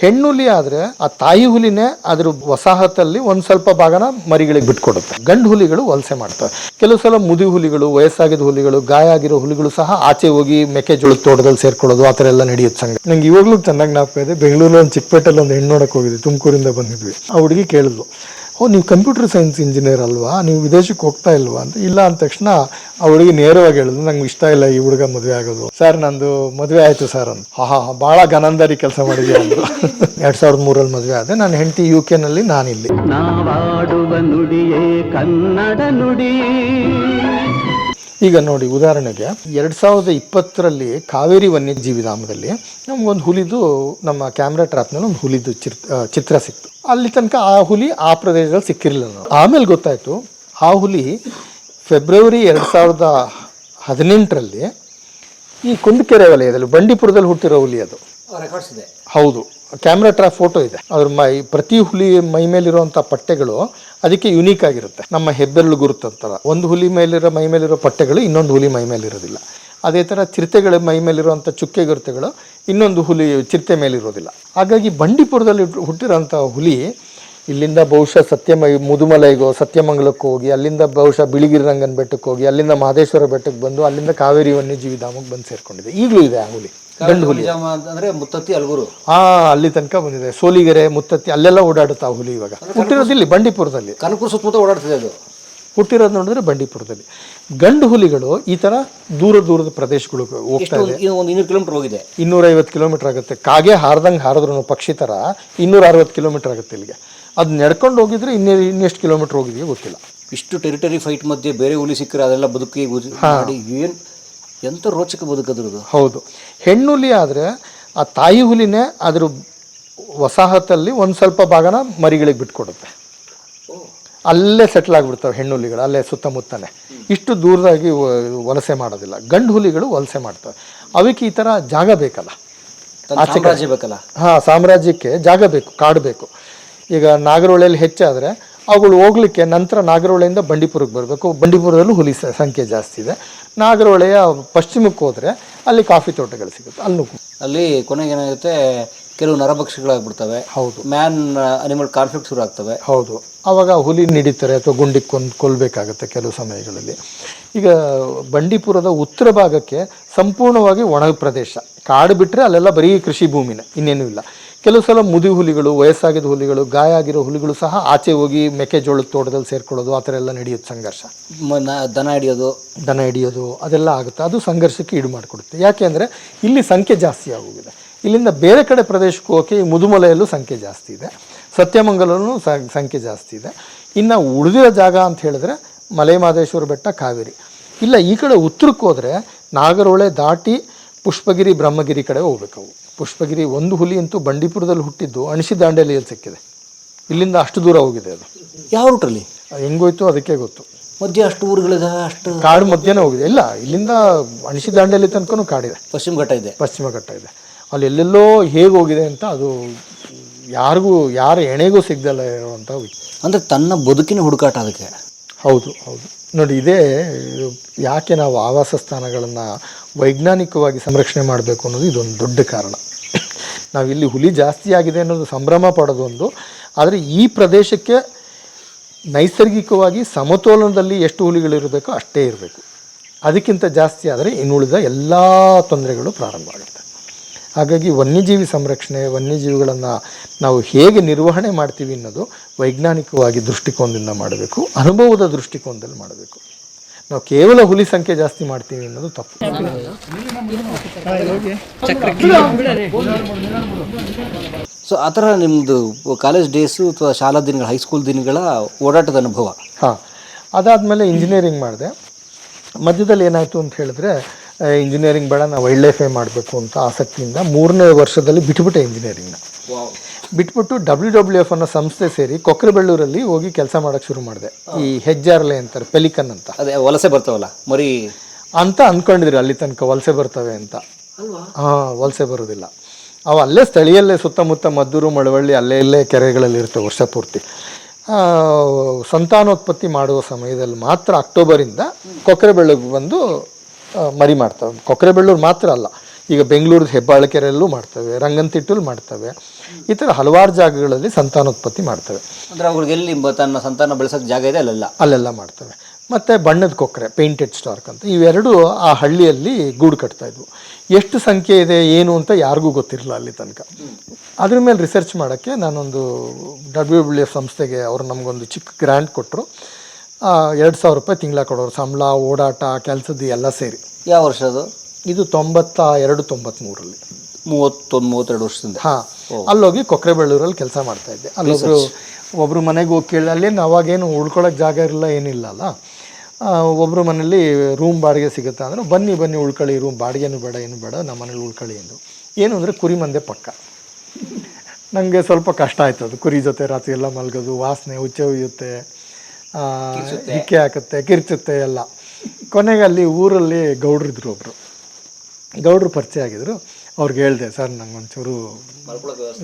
ಹೆಣ್ಣುಲಿ ಆದ್ರೆ ಆ ತಾಯಿ ಹುಲಿನೇ ಅದ್ರ ವಸಾಹತಲ್ಲಿ ಒಂದ್ ಸ್ವಲ್ಪ ಭಾಗನ ಮರಿಗಳಿಗೆ ಬಿಟ್ಕೊಡುತ್ತೆ. ಗಂಡು ಹುಲಿಗಳು ವಲಸೆ ಮಾಡ್ತವೆ ಕೆಲವು ಸಲ ಮುದಿ ಹುಲಿಗಳು ವಯಸ್ಸಾಗಿದ ಹುಲಿಗಳು, ಗಾಯ ಆಗಿರೋ ಹುಲಿಗಳು ಸಹ ಆಚೆ ಹೋಗಿ ಮೆಕ್ಕೆಜೋಳದ ತೋಟದಲ್ಲಿ ಸೇರ್ಕೊಳ್ಳೋದು, ಆ ಥರ ಎಲ್ಲ ನಡೆಯುತ್ತೆ ಸಂಗ ನಂಗೆ ಇವಾಗ್ಲೂ ಚೆನ್ನಾಗಿ ಜ್ಞಾಪಕ ಇದೆ. ಬೆಂಗಳೂರಲ್ಲಿ ಒಂದು ಚಿಕ್ಕಪೇಟೆಲ್ಲಿ ಒಂದು ಹೆಣ್ಣು ನೋಡಕ್ ಹೋಗಿದ್ವಿ. ತುಮಕೂರಿಂದ ಬಂದಿದ್ವಿ. ಆ ಹುಡುಗಿ ಕೇಳಿದ್ಲು ಓ, ನೀವು ಕಂಪ್ಯೂಟರ್ ಸೈನ್ಸ್ ಇಂಜಿನಿಯರ್ ಅಲ್ವಾ? ನೀವು ವಿದೇಶಕ್ಕೆ ಹೋಗ್ತಾ ಇಲ್ವಾ ಅಂತ? ಇಲ್ಲ ಅಂದ ತಕ್ಷಣ ಆ ಹುಡುಗಿ ನೇರವಾಗಿ ಹೇಳಿದ್ರು ನಂಗೆ ಇಷ್ಟ ಇಲ್ಲ ಈ ಹುಡುಗ ಮದುವೆ ಆಗೋದು. ಸರ್, ನಂದು ಮದುವೆ ಆಯಿತು ಸರ್ ಅಂತ ಹಾ ಹಾ ಭಾಳ ಗನಂದಾರಿ ಕೆಲಸ ಮಾಡಿದ್ಯಾ ಅಂದರು ಎರಡು ಸಾವಿರದ ಮೂರಲ್ಲಿ ಮದುವೆ ಆದೆ. ನಾನು ಹೆಂಡತಿ ಯು ಕೆನಲ್ಲಿ ನಾನಿಲ್ಲಿ. ನಾವಾಡುವ ನುಡಿಯೇ ಕನ್ನಡ ನುಡಿ. ಈಗ ನೋಡಿ ಉದಾಹರಣೆಗೆ ಎರಡು ಸಾವಿರದ ಇಪ್ಪತ್ತರಲ್ಲಿ ಕಾವೇರಿ ವನ್ಯಜೀವಿಧಾಮದಲ್ಲಿ ನಮ್ಗೊಂದು ಹುಲಿದು ನಮ್ಮ ಕ್ಯಾಮ್ರಾ ಟ್ರಾಪ್ನಲ್ಲಿ ಒಂದು ಹುಲಿದು ಚಿರ್ ಚಿತ್ರ ಸಿಕ್ತು. ಅಲ್ಲಿ ತನಕ ಆ ಹುಲಿ ಆ ಪ್ರದೇಶದಲ್ಲಿ ಸಿಕ್ಕಿರಲಿಲ್ಲ ನಾವು. ಆಮೇಲೆ ಗೊತ್ತಾಯ್ತು ಆ ಹುಲಿ ಫೆಬ್ರವರಿ ಎರಡು ಸಾವಿರದ ಹದಿನೆಂಟರಲ್ಲಿ ಈ ಕುಂದಕೆರೆ ವಲಯದಲ್ಲಿ ಬಂಡೀಪುರದಲ್ಲಿ ಹುಟ್ಟಿರೋ ಹುಲಿ ಅದು. ಹೌದು. ಕ್ಯಾಮ್ರಾ ಟ್ರಾಪ್ ಫೋಟೋ ಇದೆ. ಅದ್ರ ಮೈ, ಪ್ರತಿ ಹುಲಿ ಮೈ ಮೇಲಿರುವಂಥ ಪಟ್ಟೆಗಳು ಅದಕ್ಕೆ ಯುನೀಕ್ ಆಗಿರುತ್ತೆ. ನಮ್ಮ ಹೆಬ್ಬೆರಳು ಗುರುತಂತರ ಒಂದು ಹುಲಿ ಮೇಲಿರೋ ಮೈ ಮೇಲಿರೋ ಪಟ್ಟೆಗಳು ಇನ್ನೊಂದು ಹುಲಿ ಮೈ ಮೇಲಿರೋದಿಲ್ಲ. ಅದೇ ಥರ ಚಿರತೆಗಳ ಮೈ ಮೇಲಿರುವಂಥ ಚುಕ್ಕೆ ಗುರುತೆಗಳು ಇನ್ನೊಂದು ಹುಲಿ ಚಿರತೆ ಮೇಲಿರೋದಿಲ್ಲ. ಹಾಗಾಗಿ ಬಂಡೀಪುರದಲ್ಲಿ ಹುಟ್ಟು- ಹುಟ್ಟಿರೋಂಥ ಹುಲಿ ಇಲ್ಲಿಂದ ಬಹುಶಃ ಸತ್ಯಮ, ಮುದುಮಲೈಗೋ, ಸತ್ಯಮಂಗಲಕ್ಕೆ ಹೋಗಿ, ಅಲ್ಲಿಂದ ಬಹುಶಃ ಬಿಳಿಗಿರಿರಂಗನ ಬೆಟ್ಟಕ್ಕೆ ಹೋಗಿ, ಅಲ್ಲಿಂದ ಮಹದೇಶ್ವರ ಬೆಟ್ಟಕ್ಕೆ ಬಂದು ಅಲ್ಲಿಂದ ಕಾವೇರಿ ವನ್ಯಜೀವಿ ಧಾಮಕ್ಕೆ ಬಂದು ಸೇರಿಕೊಂಡಿದೆ. ಈಗಲೂ ಇದೆ ಆ ಹುಲಿ. ಗಂಡು ಹುಲಿ ನಿಜಾಮ ಅಂದ್ರೆ ಮುತ್ತತ್ತಿ ಅಲ್ಗುರು. ಹಾ ಅಲ್ಲಿ ತನಕ ಬಂದಿದೆ. ಸೋಲಿಗೆರೆ ಮುತ್ತತ್ತಿ ಅಲ್ಲೆಲ್ಲ ಓಡಾಡುತ್ತಾ ಹುಲಿ ಇವಾಗ. ಹುಟ್ಟಿರೋದು ಇಲ್ಲಿ ಬಂಡೀಪುರದಲ್ಲಿ. ಕನಕಪುರ ಸುತ್ತಮುತ್ತ ಓಡಾಡ್ತಿದೆ ಅದು. ಹುಟ್ಟಿರೋದು ನೋಡಿದ್ರೆ ಬಂಡೀಪುರದಲ್ಲಿ. ಗಂಡು ಹುಲಿಗಳು ಈ ತರ ದೂರ ದೂರದ ಪ್ರದೇಶಗಳು ಹೋಗ್ತಾ ಇದೆ. ಇನ್ನೂರ ಒಂದು ಇನ್ನೂರು ಕಿಲೋಮೀಟರ್ ಹೋಗಿದೆ. ಇನ್ನೂರೈವತ್ತು ಕಿಲೋಮೀಟರ್ ಆಗುತ್ತೆ. ಕಾಗೆ ಹಾರ್ದಂಗೆ ಹಾರಿದ್ರು ಪಕ್ಷಿ ತರ ಇನ್ನೂರ ಅರವತ್ತು ಕಿಲೋಮೀಟರ್ ಆಗುತ್ತೆ ಇಲ್ಲಿಗೆ. ಅದು ನಡ್ಕೊಂಡು ಹೋಗಿದ್ರೆ ಇನ್ನೇ ಇನ್ನೆಷ್ಟು ಕಿಲೋಮೀಟರ್ ಹೋಗಿದೆಯೋ ಗೊತ್ತಿಲ್ಲ. ಇಷ್ಟು ಟೆರಿಟರಿ ಫೈಟ್ ಮಧ್ಯೆ ಬೇರೆ ಹುಲಿ ಸಿಕ್ಕರೆ ಅದೆಲ್ಲ ಬದುಕಿ ಏನ್ ಎಂತ ರೋಚಕ ಬದುಕದ್ರದು ಹೌದು. ಹೆಣ್ಣುಲಿ ಆದರೆ ಆ ತಾಯಿ ಹುಲಿನೇ ಅದ್ರ ವಸಾಹತಲ್ಲಿ ಒಂದು ಸ್ವಲ್ಪ ಭಾಗನ ಮರಿಗಳಿಗೆ ಬಿಟ್ಕೊಡುತ್ತೆ. ಅಲ್ಲೇ ಸೆಟ್ಲ್ ಆಗಿಬಿಡ್ತವೆ ಹೆಣ್ಣುಲಿಗಳು ಅಲ್ಲೇ ಸುತ್ತಮುತ್ತನೇ. ಇಷ್ಟು ದೂರದಾಗಿ ವಲಸೆ ಮಾಡೋದಿಲ್ಲ. ಗಂಡು ಹುಲಿಗಳು ವಲಸೆ ಮಾಡ್ತವೆ. ಅವಕ್ಕೆ ಈ ಥರ ಜಾಗ ಬೇಕಲ್ಲ. ಸಾಮ್ರಾಜ್ಯ ಬೇಕಲ್ಲ? ಹಾಂ ಸಾಮ್ರಾಜ್ಯಕ್ಕೆ ಜಾಗ ಬೇಕು ಕಾಡು ಬೇಕು. ಈಗ ನಾಗರಹೊಳೆಯಲ್ಲಿ ಹೆಚ್ಚಾದರೆ ಅವುಗಳು ಹೋಗ್ಲಿಕ್ಕೆ ನಂತರ ನಾಗರಹೊಳೆಯಿಂದ ಬಂಡೀಪುರಕ್ಕೆ ಬರಬೇಕು. ಬಂಡೀಪುರದಲ್ಲೂ ಹುಲಿ ಸಂಖ್ಯೆ ಜಾಸ್ತಿ ಇದೆ. ನಾಗರಹೊಳೆಯ ಪಶ್ಚಿಮಕ್ಕೆ ಹೋದರೆ ಅಲ್ಲಿ ಕಾಫಿ ತೋಟಗಳು ಸಿಗುತ್ತೆ. ಅಲ್ಲೂ ಅಲ್ಲಿ ಕೊನೆಗೆ ಏನಾಗುತ್ತೆ ಕೆಲವು ನರಭಕ್ಷಿಗಳಾಗ್ಬಿಡ್ತವೆ. ಹೌದು. ಮ್ಯಾನ್ ಅನಿಮಲ್ ಕಾನ್ಫ್ಲಿಕ್ಟ್ ಶುರು ಆಗ್ತವೆ ಹೌದು. ಆವಾಗ ಹುಲಿ ನಿಡಿತಾರೆ ಅಥವಾ ಗುಂಡಿ ಕೊಂದು ಕೊಲ್ಲಬೇಕಾಗತ್ತೆ ಕೆಲವು ಸಮಯಗಳಲ್ಲಿ. ಈಗ ಬಂಡೀಪುರದ ಉತ್ತರ ಭಾಗಕ್ಕೆ ಸಂಪೂರ್ಣವಾಗಿ ಒಣ ಪ್ರದೇಶ. ಕಾಡು ಬಿಟ್ಟರೆ ಅಲ್ಲೆಲ್ಲ ಬರೀ ಕೃಷಿ ಭೂಮಿನೇ ಇನ್ನೇನೂ ಇಲ್ಲ. ಕೆಲವು ಸಲ ಮುದಿ ಹುಲಿಗಳು ವಯಸ್ಸಾಗಿದ್ದ ಹುಲಿಗಳು ಗಾಯ ಆಗಿರೋ ಹುಲಿಗಳು ಸಹ ಆಚೆ ಹೋಗಿ ಮೆಕ್ಕೆಜೋಳದ ತೋಟದಲ್ಲಿ ಸೇರ್ಕೊಳ್ಳೋದು ಆ ಥರ ಎಲ್ಲ ನಡೆಯುತ್ತೆ ಸಂಘರ್ಷ. ದನ ಹಿಡಿಯೋದು. ದನ ಹಿಡಿಯೋದು ಅದೆಲ್ಲ ಆಗುತ್ತೆ. ಅದು ಸಂಘರ್ಷಕ್ಕೆ ಈಡು ಮಾಡಿಕೊಡುತ್ತೆ. ಯಾಕೆಂದರೆ ಇಲ್ಲಿ ಸಂಖ್ಯೆ ಜಾಸ್ತಿ ಆಗೋಗಿದೆ. ಇಲ್ಲಿಂದ ಬೇರೆ ಕಡೆ ಪ್ರದೇಶಕ್ಕೆ ಹೋಗಿ ಮುದುಮಲೆಯಲ್ಲೂ ಸಂಖ್ಯೆ ಜಾಸ್ತಿ ಇದೆ. ಸತ್ಯಮಂಗಲೂ ಸಂಖ್ಯೆ ಜಾಸ್ತಿ ಇದೆ. ಇನ್ನು ಉಳಿದಿರೋ ಜಾಗ ಅಂತ ಹೇಳಿದ್ರೆ ಮಲೆ ಮಹದೇಶ್ವರ ಬೆಟ್ಟ ಕಾವೇರಿ. ಇಲ್ಲ ಈ ಕಡೆ ಉತ್ತರಕ್ಕೆ ಹೋದರೆ ನಾಗರೋಳೆ ದಾಟಿ ಪುಷ್ಪಗಿರಿ ಬ್ರಹ್ಮಗಿರಿ ಕಡೆ ಹೋಗ್ಬೇಕು ಅವು. ಪುಷ್ಪಗಿರಿ ಒಂದು ಹುಲಿ ಅಂತೂ ಬಂಡೀಪುರದಲ್ಲಿ ಹುಟ್ಟಿದ್ದು ಅಣಿಸಿ ದಾಂಡೇಲಿಯಲ್ಲಿ ಸಿಕ್ಕಿದೆ. ಇಲ್ಲಿಂದ ಅಷ್ಟು ದೂರ ಹೋಗಿದೆ ಅದು. ಯಾವ ರೂಟಲ್ಲಿ ಹೆಂಗೋಯ್ತು ಅದಕ್ಕೆ ಗೊತ್ತು. ಮಧ್ಯೆ ಅಷ್ಟು ಊರುಗಳಿದೆ ಅಷ್ಟು? ಕಾಡು ಮಧ್ಯನೇ ಹೋಗಿದೆ. ಇಲ್ಲ ಇಲ್ಲಿಂದ ಅಣಿಸಿ ದಾಂಡೇಲಿ ತನಕನೂ ಕಾಡಿದೆ. ಪಶ್ಚಿಮ ಘಟ್ಟ ಇದೆ. ಪಶ್ಚಿಮ ಘಟ್ಟ ಇದೆ. ಅಲ್ಲಿ ಎಲ್ಲೆಲ್ಲೋ ಹೇಗೆ ಹೋಗಿದೆ ಅಂತ ಅದು ಯಾರಿಗೂ ಯಾರ ಎಣೆಗೂ ಸಿಗ್ದಲ್ಲ ಇರುವಂಥ ಅಂದರೆ ಅಂದ್ರೆ ತನ್ನ ಬದುಕಿನ ಹುಡುಕಾಟ ಅದಕ್ಕೆ. ಹೌದು ಹೌದು. ನೋಡಿ ಇದೇ ಯಾಕೆ ನಾವು ಆವಾಸ ಸ್ಥಾನಗಳನ್ನು ವೈಜ್ಞಾನಿಕವಾಗಿ ಸಂರಕ್ಷಣೆ ಮಾಡಬೇಕು ಅನ್ನೋದು ಇದೊಂದು ದೊಡ್ಡ ಕಾರಣ. ನಾವಿಲ್ಲಿ ಹುಲಿ ಜಾಸ್ತಿ ಆಗಿದೆ ಅನ್ನೋದು ಸಂಭ್ರಮ ಪಡೋದೊಂದು ಆದರೆ ಈ ಪ್ರದೇಶಕ್ಕೆ ನೈಸರ್ಗಿಕವಾಗಿ ಸಮತೋಲನದಲ್ಲಿ ಎಷ್ಟು ಹುಲಿಗಳಿರಬೇಕೋ ಅಷ್ಟೇ ಇರಬೇಕು. ಅದಕ್ಕಿಂತ ಜಾಸ್ತಿ ಆದರೆ ಇನ್ನುಳಿದ ಎಲ್ಲ ತೊಂದರೆಗಳು ಪ್ರಾರಂಭ ಆಗುತ್ತೆ. ಹಾಗಾಗಿ ವನ್ಯಜೀವಿ ಸಂರಕ್ಷಣೆ ವನ್ಯಜೀವಿಗಳನ್ನು ನಾವು ಹೇಗೆ ನಿರ್ವಹಣೆ ಮಾಡ್ತೀವಿ ಅನ್ನೋದು ವೈಜ್ಞಾನಿಕವಾಗಿ ದೃಷ್ಟಿಕೋನದಿಂದ ಮಾಡಬೇಕು ಅನುಭವದ ದೃಷ್ಟಿಕೋನದಲ್ಲಿ ಮಾಡಬೇಕು. ನಾವು ಕೇವಲ ಹುಲಿ ಸಂಖ್ಯೆ ಜಾಸ್ತಿ ಮಾಡ್ತೀವಿ ಅನ್ನೋದು ತಪ್ಪು. ಸೊ ಆ ಥರ ನಿಮ್ಮದು ಕಾಲೇಜ್ ಡೇಸು ಅಥವಾ ಶಾಲಾ ದಿನಗಳ ಹೈಸ್ಕೂಲ್ ದಿನಗಳ ಓಡಾಟದ ಅನುಭವ? ಹಾಂ ಅದಾದಮೇಲೆ ಇಂಜಿನಿಯರಿಂಗ್ ಮಾಡಿದೆ. ಮಧ್ಯದಲ್ಲಿ ಏನಾಯಿತು ಅಂತ ಹೇಳಿದ್ರೆ ಇಂಜಿನಿಯರಿಂಗ್ ಬೇಡ ನಾವು ವೈಲ್ಡ್ ಲೈಫೇ ಮಾಡಬೇಕು ಅಂತ ಆಸಕ್ತಿಯಿಂದ ಮೂರನೇ ವರ್ಷದಲ್ಲಿ ಬಿಟ್ಬಿಟ್ಟೆ ಇಂಜಿನಿಯರಿಂಗ್ನ ಬಿಟ್ಬಿಟ್ಟು ಡಬ್ಲ್ಯೂ ಡಬ್ಲ್ಯೂ ಎಫ್ ಅನ್ನೋ ಸಂಸ್ಥೆ ಸೇರಿ ಕೊಕ್ರೆಬೆಳ್ಳೂರಲ್ಲಿ ಹೋಗಿ ಕೆಲಸ ಮಾಡೋಕ್ಕೆ ಶುರು ಮಾಡಿದೆ. ಈ ಹೆಜ್ಜಾರ್ಲೆ ಅಂತಾರೆ ಪೆಲಿಕನ್ ಅಂತ. ಅದೇ ವಲಸೆ ಬರ್ತಾವಲ್ಲ ಮರಿ? ಅಂತ ಅಂದ್ಕೊಂಡಿದ್ರು ಅಲ್ಲಿ ತನಕ ವಲಸೆ ಬರ್ತವೆ ಅಂತ. ಹಾಂ ವಲಸೆ ಬರೋದಿಲ್ಲ. ಅವು ಅಲ್ಲೇ ಸ್ಥಳೀಯಲ್ಲೇ ಸುತ್ತಮುತ್ತ ಮದ್ದೂರು ಮಳವಳ್ಳಿ ಅಲ್ಲೇ ಇಲ್ಲೇ ಕೆರೆಗಳಲ್ಲಿ ಇರ್ತವೆ ವರ್ಷ ಪೂರ್ತಿ. ಸಂತಾನೋತ್ಪತ್ತಿ ಮಾಡುವ ಸಮಯದಲ್ಲಿ ಮಾತ್ರ ಅಕ್ಟೋಬರಿಂದ ಕೊಕ್ಕರೆಬೆಳ್ಳಗೆ ಬಂದು ಮರಿ ಮಾಡ್ತವೆ. ಕೊಕ್ಕರೆಬೆಳ್ಳೂರು ಮಾತ್ರ ಅಲ್ಲ. ಈಗ ಬೆಂಗಳೂರು ಹೆಬ್ಬಾಳಕೆರೆಯಲ್ಲೂ ಮಾಡ್ತವೆ ರಂಗನತಿಟ್ಟಲ್ಲಿ ಮಾಡ್ತವೆ. ಈ ಥರ ಹಲವಾರು ಜಾಗಗಳಲ್ಲಿ ಸಂತಾನೋತ್ಪತ್ತಿ ಮಾಡ್ತವೆ. ಅಂದರೆ ಅವ್ರಿಗೆ ಎಲ್ಲಿ ತನ್ನ ಸಂತಾನ ಬೆಳೆಸೋಕ್ಕೆ ಜಾಗ ಇದೆ ಅಲ್ಲೆಲ್ಲ? ಅಲ್ಲೆಲ್ಲ ಮಾಡ್ತವೆ. ಮತ್ತು ಬಣ್ಣದ ಕೊಕ್ಕರೆ ಪೇಂಟೆಡ್ ಸ್ಟಾರ್ಕ್ ಅಂತ. ಇವೆರಡು ಆ ಹಳ್ಳಿಯಲ್ಲಿ ಗೂಡು ಕಟ್ತಾಯಿದ್ವು ಎಷ್ಟು ಸಂಖ್ಯೆ ಇದೆ ಏನು ಅಂತ ಯಾರಿಗೂ ಗೊತ್ತಿರಲಿಲ್ಲ ಅಲ್ಲಿ ತನಕ. ಅದ್ರ ಮೇಲೆ ರಿಸರ್ಚ್ ಮಾಡೋಕ್ಕೆ ನಾನೊಂದು ಡಬ್ಲ್ಯೂ ಡಬ್ಲ್ಯೂ ಎಫ್ ಸಂಸ್ಥೆಗೆ ಅವರು ನಮಗೊಂದು ಚಿಕ್ಕ ಗ್ರ್ಯಾಂಟ್ ಕೊಟ್ಟರು ಎರಡು ಸಾವಿರ ರೂಪಾಯಿ ತಿಂಗಳ ಕೊಡೋರು. ಸಂಬಳ ಓಡಾಟ ಕೆಲಸದ್ದು ಎಲ್ಲ ಸೇರಿ. ಯಾವ ವರ್ಷ ಅದು? ಇದು ತೊಂಬತ್ತ ಎರಡು ತೊಂಬತ್ತ್ಮೂರರಲ್ಲಿ ಮೂವತ್ತೊಂದು ಮೂವತ್ತೆರಡು ವರ್ಷದಿಂದ? ಹಾಂ. ಅಲ್ಲೋಗಿ ಕೊಕ್ರೆಬೆಳ್ಳೂರಲ್ಲಿ ಕೆಲಸ ಮಾಡ್ತಾ ಇದ್ದೆ. ಅಲ್ಲೊಬ್ರು ಒಬ್ರು ಮನೆಗೆ ಹೋಗಿ ಕೇಳಿ ಅಲ್ಲೇನು ಅವಾಗೇನು ಉಳ್ಕೊಳ್ಳೋಕೆ ಜಾಗ ಇರಲ್ಲ ಏನಿಲ್ಲ ಅಲ್ಲ ಆ, ಒಬ್ರು ಮನೇಲಿ ರೂಮ್ ಬಾಡಿಗೆ ಸಿಗುತ್ತಾ ಅಂದ್ರೆ ಬನ್ನಿ ಬನ್ನಿ ಉಳ್ಕೊಳ್ಳಿ ರೂಮ್ ಬಾಡಿಗೆನೂ ಬೇಡ ಏನು ಬೇಡ ನಮ್ಮ ಮನೇಲಿ ಉಳ್ಕೊಳ್ಳಿ ಎಂದು. ಏನು ಅಂದರೆ ಕುರಿ ಮಂದೆ ಪಕ್ಕ. ನನಗೆ ಸ್ವಲ್ಪ ಕಷ್ಟ ಆಯ್ತು ಅದು ಕುರಿ ಜೊತೆ ರಾತ್ರಿ ಎಲ್ಲ ಮಲಗೋದು ವಾಸನೆ ಉಚ್ಚೆ ಉಯ್ಯುತ್ತೆ ಹಿಕ್ಕೆ ಹಾಕುತ್ತೆ ಕಿರ್ಚುತ್ತೆ ಎಲ್ಲ. ಕೊನೆಗೆ ಅಲ್ಲಿ ಊರಲ್ಲಿ ಗೌಡ್ರಿದ್ರು ಒಬ್ಬರು ಗೌಡ್ರು ಪರಿಚಯ ಆಗಿದ್ರು. ಅವ್ರಿಗೆ ಹೇಳಿದೆ ಸರ್ ನಂಗೆ ಒಂಚೂರು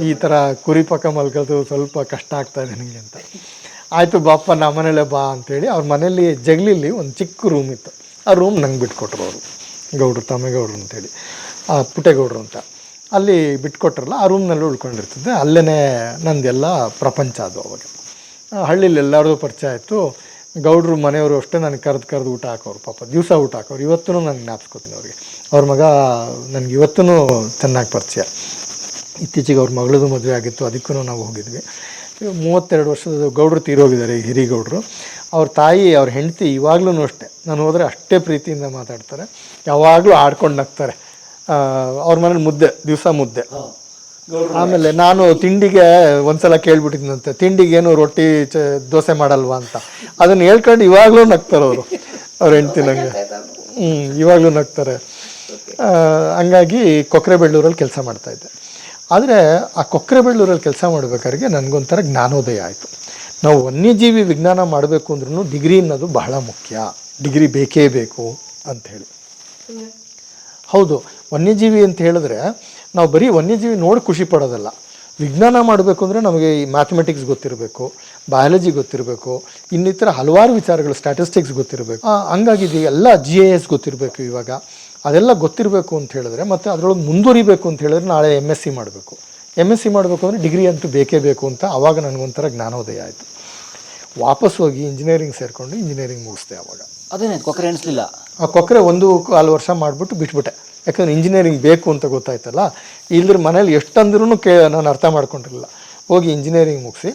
ಈ ಥರ ಕುರಿ ಪಕ್ಕ ಮಲ್ಕೋದು ಸ್ವಲ್ಪ ಕಷ್ಟ ಆಗ್ತಾ ಇದೆ ನನಗೆ ಅಂತ. ಆಯಿತು ಬಾಪ್ಪ ನಮ್ಮ ಮನೇಲೆ ಬಾ ಅಂತೇಳಿ ಅವ್ರ ಮನೇಲಿ ಜಗಲಿಲಿ ಒಂದು ಚಿಕ್ಕ ರೂಮ್ ಇತ್ತು. ಆ ರೂಮ್ ನಂಗೆ ಬಿಟ್ಕೊಟ್ರು ಅವರು. ಗೌಡ್ರು ತಮ್ಮೇಗೌಡ್ರು ಅಂತೇಳಿ ಆ ಪುಟೇಗೌಡ್ರು ಅಂತ. ಅಲ್ಲಿ ಬಿಟ್ಕೊಟ್ರಲ್ಲ ಆ ರೂಮ್ನಲ್ಲಿ ಉಳ್ಕೊಂಡಿರ್ತದೆ. ಅಲ್ಲೇ ನಂದೆಲ್ಲ ಪ್ರಪಂಚ ಅದು ಅವಾಗ. ಹಳ್ಳಿಲಿ ಎಲ್ಲರದು ಪರಿಚಯ ಆಯಿತು. ಗೌಡ್ರು ಮನೆಯವರು ಅಷ್ಟೇ ನನಗೆ ಕರೆದು ಕರೆದು ಊಟ ಹಾಕೋರು, ಪಾಪ ದಿವಸ ಊಟ ಹಾಕೋರು. ಇವತ್ತೂ ನಾನು ಜ್ಞಾಪಿಸ್ಕೋತೀನಿ ಅವ್ರಿಗೆ. ಅವ್ರ ಮಗ ನನಗೆ ಇವತ್ತೂ ಚೆನ್ನಾಗಿ ಪರಿಚಯ. ಇತ್ತೀಚೆಗೆ ಅವ್ರ ಮಗಳದು ಮದುವೆ ಆಗಿತ್ತು ಅದಕ್ಕೂ ನಾವು ಹೋಗಿದ್ವಿ. ಮೂವತ್ತೆರಡು ವರ್ಷದ ಗೌಡ್ರು ತೀರೋಗಿದ್ದಾರೆ, ಈ ಹಿರಿಗೌಡರು ಅವ್ರ ತಾಯಿ, ಅವ್ರ ಹೆಂಡತಿ ಇವಾಗ್ಲೂ ಅಷ್ಟೇ. ನಾನು ಹೋದರೆ ಅಷ್ಟೇ ಪ್ರೀತಿಯಿಂದ ಮಾತಾಡ್ತಾರೆ. ಯಾವಾಗಲೂ ಆಡ್ಕೊಂಡು ನಗ್ತಾರೆ. ಅವ್ರ ಮನೇಲಿ ಮುದ್ದೆ, ದಿವಸ ಮುದ್ದೆ. ಆಮೇಲೆ ನಾನು ತಿಂಡಿಗೆ ಒಂದ್ಸಲ ಕೇಳ್ಬಿಟ್ಟಿದ್ನಂತೆ ತಿಂಡಿಗೆ ಏನು ರೊಟ್ಟಿ ಚ ದೋಸೆ ಮಾಡಲ್ವಾ ಅಂತ. ಅದನ್ನ ಹೇಳ್ಕೊಂಡು ಇವಾಗ್ಲೂ ನಗ್ತಾರೆ ಅವರು ಅವ್ರ ಹೆಂಡ್ತಿ ನಂಗೆ. ಹ್ಮ್ ಇವಾಗ್ಲೂ ನಗ್ತಾರೆ. ಹಂಗಾಗಿ ಕೊಕ್ರೆಬೆಳ್ಳೂರಲ್ಲಿ ಕೆಲಸ ಮಾಡ್ತಾ ಇದ್ದೆ. ಆದರೆ ಆ ಕೊಕ್ರೆಬೆಳ್ಳೂರಲ್ಲಿ ಕೆಲಸ ಮಾಡ್ಬೇಕಾದ್ರೆ ನನಗೊಂಥರ ಜ್ಞಾನೋದಯ ಆಯಿತು. ನಾವು ವನ್ಯಜೀವಿ ವಿಜ್ಞಾನ ಮಾಡಬೇಕು ಅಂದ್ರೂ ಡಿಗ್ರಿ ಅನ್ನೋದು ಬಹಳ ಮುಖ್ಯ. ಡಿಗ್ರಿ ಬೇಕೇ ಬೇಕು ಹೇಳಿ. ಹೌದು ವನ್ಯಜೀವಿ ಅಂತ ಹೇಳಿದ್ರೆ ನಾವು ಬರೀ ವನ್ಯಜೀವಿ ನೋಡಿ ಖುಷಿ ಪಡೋದಲ್ಲ. ವಿಜ್ಞಾನ ಮಾಡಬೇಕು ಅಂದರೆ ನಮಗೆ ಈ ಮ್ಯಾಥಮೆಟಿಕ್ಸ್ ಗೊತ್ತಿರಬೇಕು ಬಯಾಲಜಿ ಗೊತ್ತಿರಬೇಕು ಇನ್ನಿತರ ಹಲವಾರು ವಿಚಾರಗಳು ಸ್ಟ್ಯಾಟಿಸ್ಟಿಕ್ಸ್ ಗೊತ್ತಿರಬೇಕು. ಹಂಗಾಗಿ ಇದು ಎಲ್ಲ ಜಿ ಎ ಎಸ್ ಗೊತ್ತಿರಬೇಕು ಇವಾಗ. ಅದೆಲ್ಲ ಗೊತ್ತಿರಬೇಕು ಅಂತ ಹೇಳಿದ್ರೆ ಮತ್ತು ಅದರೊಳಗೆ ಮುಂದುವರಿಬೇಕು ಅಂತ ಹೇಳಿದ್ರೆ ನಾಳೆ ಎಂ ಎಸ್ ಸಿ ಮಾಡಬೇಕು. ಎಂ ಎಸ್ ಸಿ ಮಾಡಬೇಕು ಅಂದರೆ ಡಿಗ್ರಿ ಅಂತೂ ಬೇಕೇ ಬೇಕು ಅಂತ ಆವಾಗ ನನಗೊಂಥರ ಜ್ಞಾನೋದಯ ಆಯಿತು. ವಾಪಸ್ ಹೋಗಿ ಇಂಜಿನಿಯರಿಂಗ್ ಸೇರಿಕೊಂಡು ಇಂಜಿನಿಯರಿಂಗ್ ಮುಗಿಸ್ದೆ ಆವಾಗ ಅದೇನೇ ಕೊಕ್ಕರೆ ಎಣಿಸ್ಲಿಲ್ಲ? ಆ ಕೊಕ್ಕರೆ ಒಂದು ಕಾಲು ವರ್ಷ ಮಾಡಿಬಿಟ್ಟು ಬಿಟ್ಬಿಟ್ಟೆ. ಯಾಕಂದ್ರೆ ಇಂಜಿನಿಯರಿಂಗ್ ಬೇಕು ಅಂತ ಗೊತ್ತಾಯ್ತಲ್ಲ? ಇಲ್ದ್ರ ಮನೇಲಿ ಎಷ್ಟಂದ್ರೂ ಕೇ ನಾನು ಅರ್ಥ ಮಾಡ್ಕೊಂಡಿರಲಿಲ್ಲ. ಹೋಗಿ ಇಂಜಿನಿಯರಿಂಗ್ ಮುಗಿಸಿ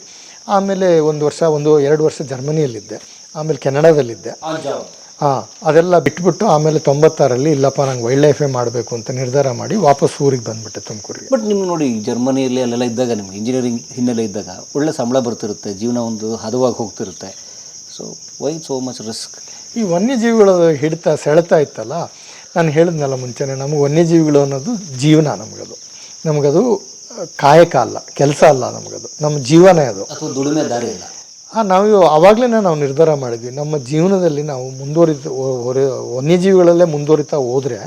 ಆಮೇಲೆ ಒಂದು ವರ್ಷ ಒಂದು ಎರಡು ವರ್ಷ ಜರ್ಮನಿಯಲ್ಲಿದ್ದೆ. ಆಮೇಲೆ ಕೆನಡಾದಲ್ಲಿದ್ದೆ. ಹಾಂ ಅದೆಲ್ಲ ಬಿಟ್ಬಿಟ್ಟು ಆಮೇಲೆ ತೊಂಬತ್ತಾರಲ್ಲಿ ಇಲ್ಲಪ್ಪ ನಂಗೆ ವೈಲ್ಡ್ ಲೈಫೇ ಮಾಡಬೇಕು ಅಂತ ನಿರ್ಧಾರ ಮಾಡಿ ವಾಪಸ್ ಊರಿಗೆ ಬಂದ್ಬಿಟ್ಟೆ ತುಮಕೂರಿಗೆ. ಬಟ್ ನಿಮ್ಗೆ ನೋಡಿ ಜರ್ಮನಿಯಲ್ಲಿ ಅಲ್ಲೆಲ್ಲ ಇದ್ದಾಗ ನಿಮ್ಗೆ ಇಂಜಿನಿಯರಿಂಗ್ ಹಿನ್ನೆಲೆ ಇದ್ದಾಗ ಒಳ್ಳೆ ಸಂಬಳ ಬರ್ತಿರುತ್ತೆ ಜೀವನ ಒಂದು ಹದವಾಗಿ ಹೋಗ್ತಿರುತ್ತೆ. So why so much risk ಈ ವನ್ಯಜೀವಿಗಳ ಹಿಡಿತ ಸೆಳೆತಾ ಇತ್ತಲ್ಲ ನಾನು ಹೇಳಿದ್ನಲ್ಲ ಮುಂಚೆನೆ ನಮಗೆ ವನ್ಯಜೀವಿಗಳು ಅನ್ನೋದು ಜೀವನ ನಮಗದು. ನಮಗದು ಕಾಯಕ ಅಲ್ಲ ಕೆಲಸ ಅಲ್ಲ ನಮಗದು. ನಮ್ಮ ಜೀವನ ಅದು. ದುಡಿಮೆ ದಾರಿ ಇಲ್ಲ? ನಾವು ಆವಾಗಲೇ ನಾವು ನಿರ್ಧಾರ ಮಾಡಿದ್ವಿ. ನಮ್ಮ ಜೀವನದಲ್ಲಿ ನಾವು ಮುಂದುವರಿತ ವನ್ಯಜೀವಿಗಳಲ್ಲೇ ಮುಂದುವರಿತಾ ಹೋದರೆ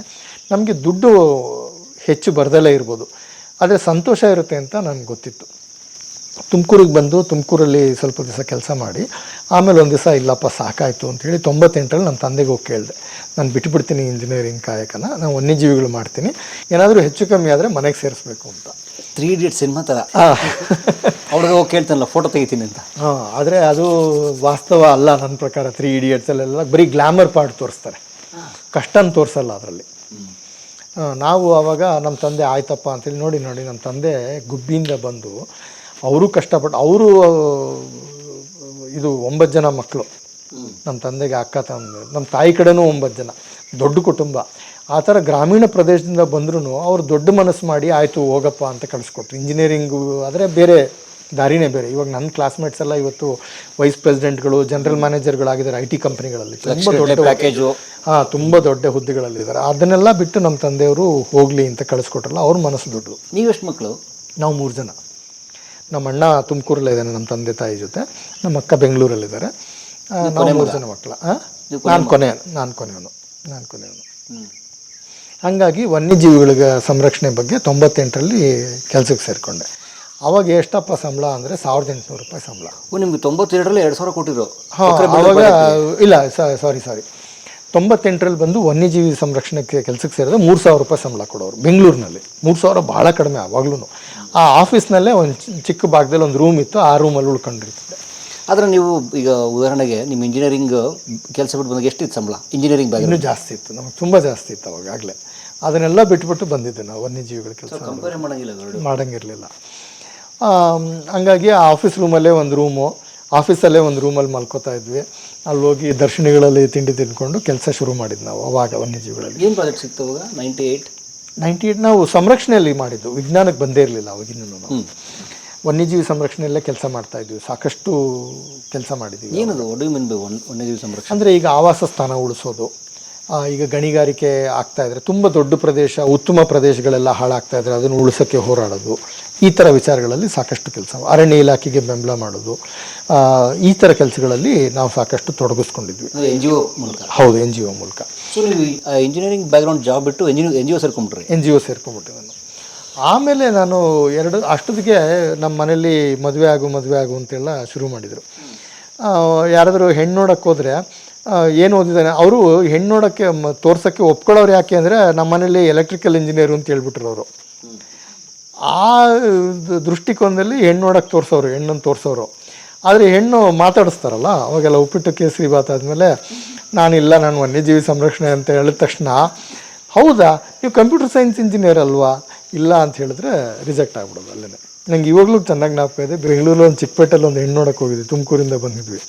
ನಮಗೆ ದುಡ್ಡು ಹೆಚ್ಚು ಬರ್ದಲ್ಲೇ ಇರ್ಬೋದು. ಆದರೆ ಸಂತೋಷ ಇರುತ್ತೆ ಅಂತ ನನಗೆ ಗೊತ್ತಿತ್ತು. ತುಮಕೂರಿಗೆ ಬಂದು ತುಮಕೂರಲ್ಲಿ ಸ್ವಲ್ಪ ದಿವಸ ಕೆಲಸ ಮಾಡಿ ಆಮೇಲೆ ಒಂದು ದಿವಸ ಇಲ್ಲಪ್ಪ ಸಾಕಾಯಿತು ಅಂತೇಳಿ ತೊಂಬತ್ತೆಂಟರಲ್ಲಿ ನನ್ನ ತಂದೆಗೆ ಹೋಗಿ ಕೇಳಿದೆ ನಾನು ಬಿಟ್ಬಿಡ್ತೀನಿ ಇಂಜಿನಿಯರಿಂಗ್ ಕಾಯಕನ ನಾನು ವನ್ಯಜೀವಿಗಳು ಮಾಡ್ತೀನಿ ಏನಾದರೂ ಹೆಚ್ಚು ಕಮ್ಮಿ ಆದರೆ ಮನೆಗೆ ಸೇರಿಸ್ಬೇಕು ಅಂತ. ತ್ರೀ ಇಡಿಯಟ್ ಸಿನಿಮಾ ಥರ ಅವ್ರಿಗೆ ಹೋಗಿ ಕೇಳ್ತಾನಲ್ಲ ಫೋಟೋ ತೆಗಿತೀನಿ ಅಂತ. ಹಾಂ ಆದರೆ ಅದು ವಾಸ್ತವ ಅಲ್ಲ ನನ್ನ ಪ್ರಕಾರ ತ್ರೀ ಇಡಿಯಟ್ಸಲ್ಲೆಲ್ಲ ಬರೀ ಗ್ಲಾಮರ್ ಪಾರ್ಟ್ ತೋರಿಸ್ತಾರೆ. ಕಷ್ಟನ ತೋರಿಸಲ್ಲ ಅದರಲ್ಲಿ. ನಾವು ಆವಾಗ ನಮ್ಮ ತಂದೆ ಆಯ್ತಪ್ಪ ಅಂತೇಳಿ ನೋಡಿ ನೋಡಿ ನಮ್ಮ ತಂದೆ ಗುಬ್ಬಿಯಿಂದ ಬಂದು ಅವರು ಕಷ್ಟಪಟ್ಟು ಅವರು ಇದು ಒಂಬತ್ತು ಜನ ಮಕ್ಕಳು. ನಮ್ಮ ತಂದೆಗೆ ಅಕ್ಕ ತಂದೆ ನಮ್ಮ ತಾಯಿ ಕಡೆನೂ ಒಂಬತ್ತು ಜನ ದೊಡ್ಡ ಕುಟುಂಬ. ಆ ಥರ ಗ್ರಾಮೀಣ ಪ್ರದೇಶದಿಂದ ಬಂದ್ರೂ ಅವ್ರು ದೊಡ್ಡ ಮನಸ್ಸು ಮಾಡಿ ಆಯಿತು ಹೋಗಪ್ಪ ಅಂತ ಕಳಿಸ್ಕೊಟ್ರು. ಇಂಜಿನಿಯರಿಂಗು ಆದರೆ ಬೇರೆ ದಾರಿನೇ ಬೇರೆ. ಇವಾಗ ನನ್ನ ಕ್ಲಾಸ್ಮೇಟ್ಸ್ ಎಲ್ಲ ಇವತ್ತು ವೈಸ್ ಪ್ರೆಸಿಡೆಂಟ್ಗಳು ಜನರಲ್ ಮ್ಯಾನೇಜರ್ಗಳಾಗಿದ್ದಾರೆ ಐ ಟಿ ಕಂಪ್ನಿಗಳಲ್ಲಿ ತುಂಬ ದೊಡ್ಡ ಪ್ಯಾಕೇಜು ಹಾಂ ತುಂಬ ದೊಡ್ಡ ಹುದ್ದೆಗಳಲ್ಲಿದ್ದಾರೆ. ಅದನ್ನೆಲ್ಲ ಬಿಟ್ಟು ನಮ್ಮ ತಂದೆಯವರು ಹೋಗಲಿ ಅಂತ ಕಳಿಸ್ಕೊಟ್ರಲ್ಲ ಅವ್ರ ಮನಸ್ಸು ದೊಡ್ಡದು. ನೀವೆಷ್ಟು ಮಕ್ಕಳು? ನಾವು ಮೂರು ಜನ. ನಮ್ಮ ಅಣ್ಣ ತುಮಕೂರಲ್ಲೇ ಇದ್ದಾನೆ ನಮ್ಮ ತಂದೆ ತಾಯಿ ಜೊತೆ. ನಮ್ಮ ಅಕ್ಕ ಬೆಂಗಳೂರಲ್ಲಿದ್ದಾರೆ. ನಾವು ಮೂರು ಜನ ಮಕ್ಕಳ. ನಾನು ಕೊನೆ ನಾನು ಕೊನೆಯವನು ನಾನು ಕೊನೆಯವನು ಹಾಗಾಗಿ ವನ್ಯಜೀವಿಗಳಿಗೆ ಸಂರಕ್ಷಣೆ ಬಗ್ಗೆ ತೊಂಬತ್ತೆಂಟರಲ್ಲಿ ಕೆಲಸಕ್ಕೆ ಸೇರಿಕೊಂಡೆ. ಅವಾಗ ಎಷ್ಟಪ್ಪ ಸಂಬಳ ಅಂದರೆ ಸಾವಿರದ ಎಂಟುನೂರು ರೂಪಾಯಿ ಸಂಬಳ. ನಿಮ್ಗೆ ತೊಂಬತ್ತೆರಡರಲ್ಲಿ ಎರಡು ಸಾವಿರ ಕೊಟ್ಟಿದ್ರು? ಹಾಂ ಅವಾಗ ಇಲ್ಲ ಸಾರಿ ಸಾರಿ ತೊಂಬತ್ತೆಂಟರಲ್ಲಿ ಬಂದು ವನ್ಯಜೀವಿ ಸಂರಕ್ಷಣೆಗೆ ಕೆಲಸಕ್ಕೆ ಸೇರಿದ್ರೆ ಮೂರು ಸಾವಿರ ರೂಪಾಯಿ ಸಂಬಳ ಕೊಡೋರು ಬೆಂಗಳೂರಿನಲ್ಲಿ. ಮೂರು ಸಾವಿರ ಭಾಳ ಕಡಿಮೆ ಆವಾಗ್ಲೂ ಆ ಆಫೀಸ್ನಲ್ಲೇ ಒಂದು ಚಿಕ್ಕ ಭಾಗದಲ್ಲಿ ಒಂದು ರೂಮ್ ಇತ್ತು ಆ ರೂಮಲ್ಲಿ ಉಳ್ಕೊಂಡಿರ್ತದೆ ಆದರೆ ನೀವು ಈಗ ಉದಾಹರಣೆಗೆ ನಿಮ್ಮ ಇಂಜಿನಿಯರಿಂಗ್ ಕೆಲಸ ಬಿಟ್ಟು ಬಂದಾಗ ಎಷ್ಟಿತ್ತು ಸಂಬಳ? ಇಂಜಿನಿಯರಿಂಗ್ ಬ್ಯಾಗ್ ಇನ್ನೂ ಜಾಸ್ತಿ ಇತ್ತು ನಮಗೆ ತುಂಬ ಜಾಸ್ತಿ ಇತ್ತು ಅವಾಗಲೇ ಅದನ್ನೆಲ್ಲ ಬಿಟ್ಬಿಟ್ಟು ಬಂದಿದ್ದೆ ನಾವು ವನ್ಯಜೀವಿಗಳ ಕೆಲಸ. ಮಾಡಂಗಿರಲಿಲ್ಲ. ಹಂಗಾಗಿ ಆ ಆಫೀಸ್ ರೂಮಲ್ಲೇ ಒಂದು ರೂಮು ಆಫೀಸಲ್ಲೇ ಒಂದು ರೂಮಲ್ಲಿ ಮಲ್ಕೋತಾ ಇದ್ವಿ. ಅಲ್ಲಿ ಹೋಗಿ ದರ್ಶನಿಗಳಲ್ಲಿ ತಿಂಡಿ ತಿನ್ಕೊಂಡು ಕೆಲಸ ಶುರು ಮಾಡಿದ್ದು ನಾವು ಅವಾಗ ವನ್ಯಜೀವಿಗಳಲ್ಲಿ. ಏನು ಪ್ರಾಜೆಕ್ಟ್ ಸಿಕ್ತು ಅವಾಗ? ನೈಂಟಿ ಏಯ್ಟ್ ನೈಂಟಿ ಏಟ್ ನಾವು ಸಂರಕ್ಷಣೆಯಲ್ಲಿ ಮಾಡಿದ್ದು. ವಿಜ್ಞಾನಕ್ಕೆ ಬಂದೇ ಇರಲಿಲ್ಲ ಅವಾಗಿನ್ನೂ ನಾವು. ವನ್ಯಜೀವಿ ಸಂರಕ್ಷಣೆಯಲ್ಲೇ ಕೆಲಸ ಮಾಡ್ತಾ ಇದ್ವಿ. ಸಾಕಷ್ಟು ಕೆಲಸ ಮಾಡಿದ್ವಿ ಏನದು? ವನ್ಯಜೀವಿ ಸಂರಕ್ಷಣೆ? ಅಂದರೆ ಈಗ ಆವಾಸ ಸ್ಥಾನ ಉಳಿಸೋದು. ಈಗ ಗಣಿಗಾರಿಕೆ ಆಗ್ತಾ ಇದ್ರೆ ತುಂಬ ದೊಡ್ಡ ಪ್ರದೇಶ ಉತ್ತಮ ಪ್ರದೇಶಗಳೆಲ್ಲ ಹಾಳಾಗ್ತಾ ಇದ್ರೆ ಅದನ್ನು ಉಳಿಸೋಕ್ಕೆ ಹೋರಾಡೋದು. ಈ ಥರ ವಿಚಾರಗಳಲ್ಲಿ ಸಾಕಷ್ಟು ಕೆಲಸ ಅರಣ್ಯ ಇಲಾಖೆಗೆ ಬೆಂಬಲ ಮಾಡೋದು. ಈ ಥರ ಕೆಲಸಗಳಲ್ಲಿ ನಾವು ಸಾಕಷ್ಟು ತೊಡಗಿಸ್ಕೊಂಡಿದ್ವಿ. ಎನ್ ಜಿ ಒ ಮೂಲಕ? ಹೌದು ಎನ್ ಜಿ ಒ ಮೂಲಕ. ಸೊ ನೀವು ಇಂಜಿನಿಯರಿಂಗ್ ಬ್ಯಾಕ್ಗ್ರೌಂಡ್ ಜಾಬ್ ಬಿಟ್ಟು ಎಂಜಿನಿಯರ್ ಎನ್ ಜಿ ಒ ಸೇರ್ಕೊಂಡ್ಬಿಟ್ರಿ? ಎನ್ ಜಿ ಒ ಸೇರ್ಕೊಂಡ್ಬಿಟ್ಟೆ ನಾನು. ಆಮೇಲೆ ನಾನು ಎರಡು ಅಷ್ಟೊತ್ತಿಗೆ ನಮ್ಮ ಮನೇಲಿ ಮದುವೆ ಆಗು ಮದುವೆ ಆಗು ಅಂತೆಲ್ಲ ಶುರು ಮಾಡಿದರು. ಯಾರಾದರೂ ಹೆಣ್ಣು ನೋಡೋಕ್ಕೆ ಹೋದರೆ ಏನು ಓದಿದ್ದಾನೆ? ಅವರು ಹೆಣ್ಣು ನೋಡೋಕ್ಕೆ ತೋರ್ಸೋಕ್ಕೆ ಒಪ್ಕೊಳ್ಳೋರು ಯಾಕೆ ಅಂದರೆ ನಮ್ಮ ಮನೇಲಿ ಎಲೆಕ್ಟ್ರಿಕಲ್ ಇಂಜಿನಿಯರು ಅಂತ ಹೇಳ್ಬಿಟ್ರು ಅವರು. ಆ ದೃಷ್ಟಿಕೋನದಲ್ಲಿ ಹೆಣ್ಣು ನೋಡೋಕ್ಕೆ ತೋರಿಸೋರು ಹೆಣ್ಣನ್ನು ತೋರಿಸೋರು. ಆದರೆ ಹೆಣ್ಣು ಮಾತಾಡಿಸ್ತಾರಲ್ಲ, ಅವಾಗೆಲ್ಲ ಉಪ್ಪಿಟ್ಟು ಕೇಸರಿ ಬಾತ್ ಆದಮೇಲೆ, ನಾನಿಲ್ಲ, ನಾನು ವನ್ಯಜೀವಿ ಸಂರಕ್ಷಣೆ ಅಂತ ಹೇಳಿದ ತಕ್ಷಣ, ಹೌದಾ, ನೀವು ಕಂಪ್ಯೂಟರ್ ಸೈನ್ಸ್ ಇಂಜಿನಿಯರ್ ಅಲ್ವಾ? ಇಲ್ಲ ಅಂತ ಹೇಳಿದ್ರೆ ರಿಜೆಕ್ಟ್ ಆಗ್ಬಿಡೋದು ಅಲ್ಲೇ ನಂಗೆ ಇವಾಗಲೂ ಚೆನ್ನಾಗಿ ಜ್ಞಾಪಕ ಇದೆ, ಬೆಂಗಳೂರಲ್ಲಿ ಒಂದು ಚಿಕ್ಕಪೇಟೆಲ್ಲಿ ಒಂದು ಹೆಣ್ಣು ನೋಡೋಕ್ಕೆ ಹೋಗಿದ್ವಿ, ತುಮಕೂರಿಂದ ಬಂದಿದ್ವಿ.